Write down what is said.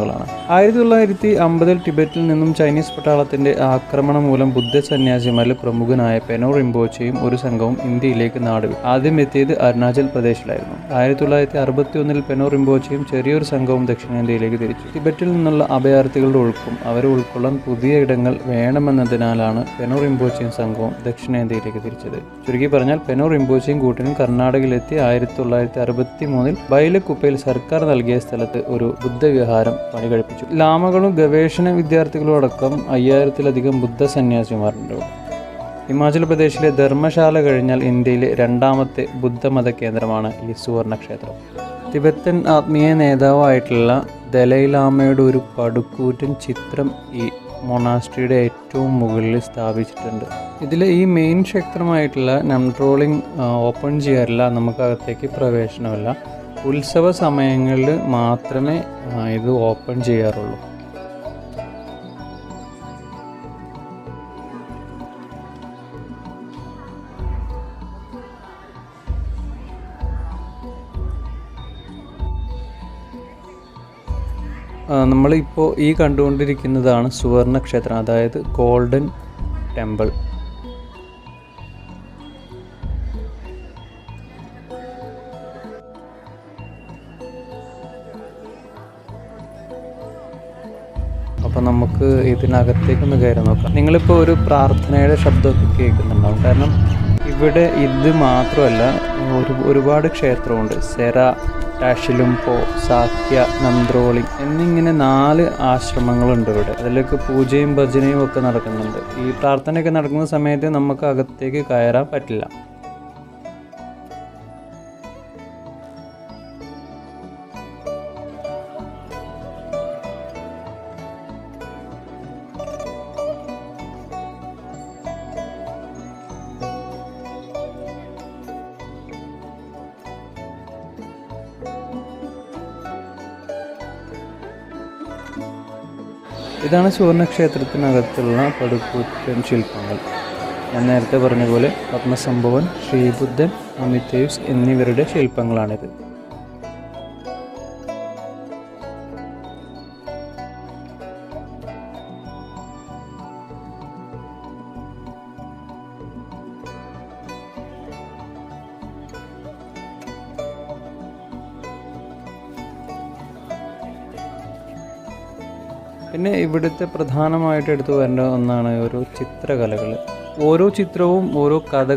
ാണ് ആയിരത്തി തൊള്ളായിരത്തി അമ്പതിൽ ടിബറ്റിൽ നിന്നും ചൈനീസ് പട്ടാളത്തിന്റെ ആക്രമണം മൂലം ബുദ്ധ സന്യാസിമാരിൽ പ്രമുഖനായ പെനോ റിംബോച്ചയും ഒരു സംഘവും ഇന്ത്യയിലേക്ക് നാടുവിട്ടു. ആദ്യം എത്തിയത് അരുണാചൽ പ്രദേശിലായിരുന്നു. ആയിരത്തി തൊള്ളായിരത്തി അറുപത്തി ഒന്നിൽ പെനോ റിംബോച്ചയും ചെറിയൊരു സംഘവും ദക്ഷിണേന്ത്യയിലേക്ക് തിരിച്ചു. ടിബറ്റിൽ നിന്നുള്ള അഭയാർത്ഥികളുടെ ഒഴുക്കും അവരെ ഉൾക്കൊള്ളാൻ പുതിയ ഇടങ്ങൾ വേണമെന്നതിനാലാണ് പെനോ റിംബോച്ചയും സംഘവും ദക്ഷിണേന്ത്യയിലേക്ക് തിരിച്ചത്. ചുരുക്കി പറഞ്ഞാൽ പെനോ റിംബോച്ചയും കൂട്ടിനും കർണാടകയിലെത്തി ആയിരത്തി തൊള്ളായിരത്തി അറുപത്തി മൂന്നിൽ ബൈലക്കുപ്പയിൽ സർക്കാർ നൽകിയ സ്ഥലത്ത് ഒരു ബുദ്ധവിഹാരം പണി കഴിപ്പിച്ചു. ലാമകളും ഗവേഷണ വിദ്യാർത്ഥികളും അടക്കം അയ്യായിരത്തിലധികം ബുദ്ധ സന്യാസിമാരുണ്ട്. ഹിമാചൽ പ്രദേശിലെ ധർമ്മശാല കഴിഞ്ഞാൽ ഇന്ത്യയിലെ രണ്ടാമത്തെ ബുദ്ധമത കേന്ദ്രമാണ് ഈ സുവർണ ക്ഷേത്രം തിബത്തൻ ആത്മീയ നേതാവായിട്ടുള്ള ദലൈലാമയുടെ ഒരു പടുക്കൂറ്റൻ ചിത്രം ഈ മൊണാസ്ട്രിയുടെ ഏറ്റവും മുകളിൽ സ്ഥാപിച്ചിട്ടുണ്ട്. ഇതിൽ ഈ മെയിൻ ക്ഷേത്രമായിട്ടുള്ള നംട്രോളിംഗ് ഓപ്പൺ ചെയ്യാറില്ല നമുക്കകത്തേക്ക് പ്രവേശനമില്ല. ഉത്സവ സമയങ്ങളിൽ മാത്രമേ ഇത് ഓപ്പൺ ചെയ്യാറുള്ളൂ. നമ്മളിപ്പോൾ ഈ കണ്ടുകൊണ്ടിരിക്കുന്നതാണ് സുവർണ ക്ഷേത്രം അതായത് ഗോൾഡൻ ടെമ്പിൾ. അപ്പോൾ നമുക്ക് ഇതിനകത്തേക്കൊന്ന് കയറി നോക്കാം. നിങ്ങളിപ്പോൾ ഒരു പ്രാർത്ഥനയുടെ ശബ്ദമൊക്കെ കേൾക്കുന്നുണ്ടാവും. കാരണം ഇവിടെ ഇത് മാത്രമല്ല ഒരു ഒരുപാട് ക്ഷേത്രമുണ്ട്. സെറ ടാഷിലും പോ സാക്യ നന്ദ്രോളി എന്നിങ്ങനെ നാല് ആശ്രമങ്ങളുണ്ട് ഇവിടെ. അതിലൊക്കെ പൂജയും ഭജനയും ഒക്കെ നടക്കുന്നുണ്ട്. ഈ പ്രാർത്ഥനയൊക്കെ നടക്കുന്ന സമയത്ത് നമുക്ക് അകത്തേക്ക് കയറാൻ പറ്റില്ല. ഇതാണ് സുവർണക്ഷേത്രത്തിനകത്തുള്ള പടുക്കൂറ്റൻ ശില്പങ്ങൾ. ഞാൻ നേരത്തെ പറഞ്ഞതുപോലെ പോലെ പത്മസംഭവൻ ശ്രീബുദ്ധൻ അമിതേവ്സ് എന്നിവരുടെ ശില്പങ്ങളാണിത്. പിന്നെ ഇവിടുത്തെ പ്രധാനമായിട്ട് എടുത്തു വരേണ്ട ഒന്നാണ് ഓരോ ചിത്രകലകൾ. ഓരോ ചിത്രവും ഓരോ കഥ